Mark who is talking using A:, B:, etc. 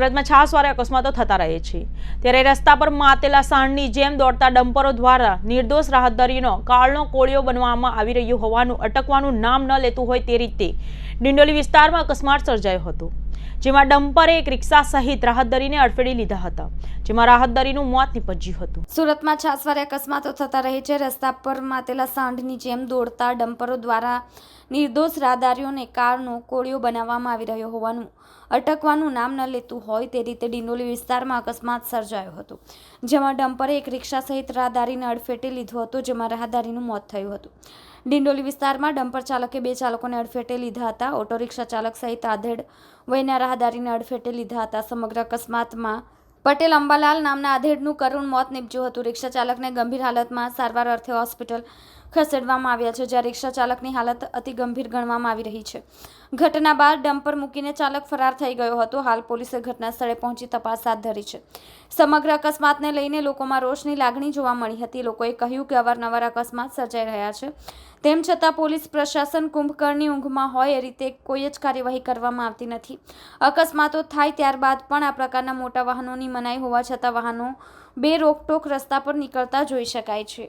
A: સુરતમાં છાસવારે અકસ્માતો થતા રહે છે. ત્યારે રસ્તા પર માતેલા સાણની જેમ દોડતા ડમ્પરો દ્વારા નિર્દોષ રાહદારીનો કાળનો કોળિયો બનવામાં આવી રહ્યો હોવાનું અટકવાનું નામ ન લેતું હોય તે રીતે ડિંડોલી વિસ્તારમાં અકસ્માત સર્જાયો હતો. જેમાં ડમ્પરે એક રિક્ષા સહિત રાહતદારીને અડફેટી લીધા હતા, જેમાં રાહતદારીનું મોત નીપજ્યું હતું.
B: સુરતમાં છાસવારે અકસ્માતો થતા રહે છે. રસ્તા પર માતેલા સાંઢની જેમ દોડતા ડમ્પરો દ્વારા નિર્દોષ રાહદારીઓને કારનો કોળિયો બનાવવામાં આવી રહ્યો હોવાનું અટકવાનું નામ ન લેતું હોય તે રીતે ડિંડોલી વિસ્તારમાં અકસ્માત સર્જાયો હતો, જેમાં ડમ્પરે એક રિક્ષા સહિત રાહદારીને અડફેટે લીધો હતો, જેમાં રાહદારીનું મોત થયું હતું. ડિંડોલી વિસ્તારમાં ડમ્પર ચાલકે બે ચાલકોને અડફેટે લીધા હતા. ઓટો રિક્ષા ચાલક સહિત આધેડ વયના રાહદારીને અડફેટે લીધા હતા. સમગ્ર અકસ્માતમાં પટેલ અંબાલાલ નામના આધેડનું કરુણ મોત નીપજ્યું હતું. રિક્ષા ચાલકને ગંભીર હાલતમાં સારવાર અર્થે હોસ્પિટલ ખસેડવામાં આવ્યા છે, જ્યાં રિક્ષા ચાલકની હાલત અતિ ગંભીર ગણવામાં આવી રહી છે. ઘટના બાદ ડમ્પર મૂકીને ચાલક ફરાર થઈ ગયો હતો. હાલ પોલીસે ઘટના સ્થળે પહોંચી તપાસ હાથ ધરી છે. સમગ્ર અકસ્માતને લઈને લોકોમાં રોષની લાગણી જોવા મળી હતી. લોકોએ કહ્યું કે અવારનવાર અકસ્માત સર્જાઈ રહ્યા છે. તેમ છતાં પોલીસ પ્રશાસન કુંભકર્ણની ઊંઘમાં હોય એ રીતે કોઈ જ કાર્યવાહી કરવામાં આવતી નથી. અકસ્માતો થાય ત્યારબાદ પણ આ પ્રકારના મોટા વાહનોની મનાઈ હોવા છતાં વાહનો બે રોકટોક રસ્તા પર નીકળતા જોઈ શકાય છે.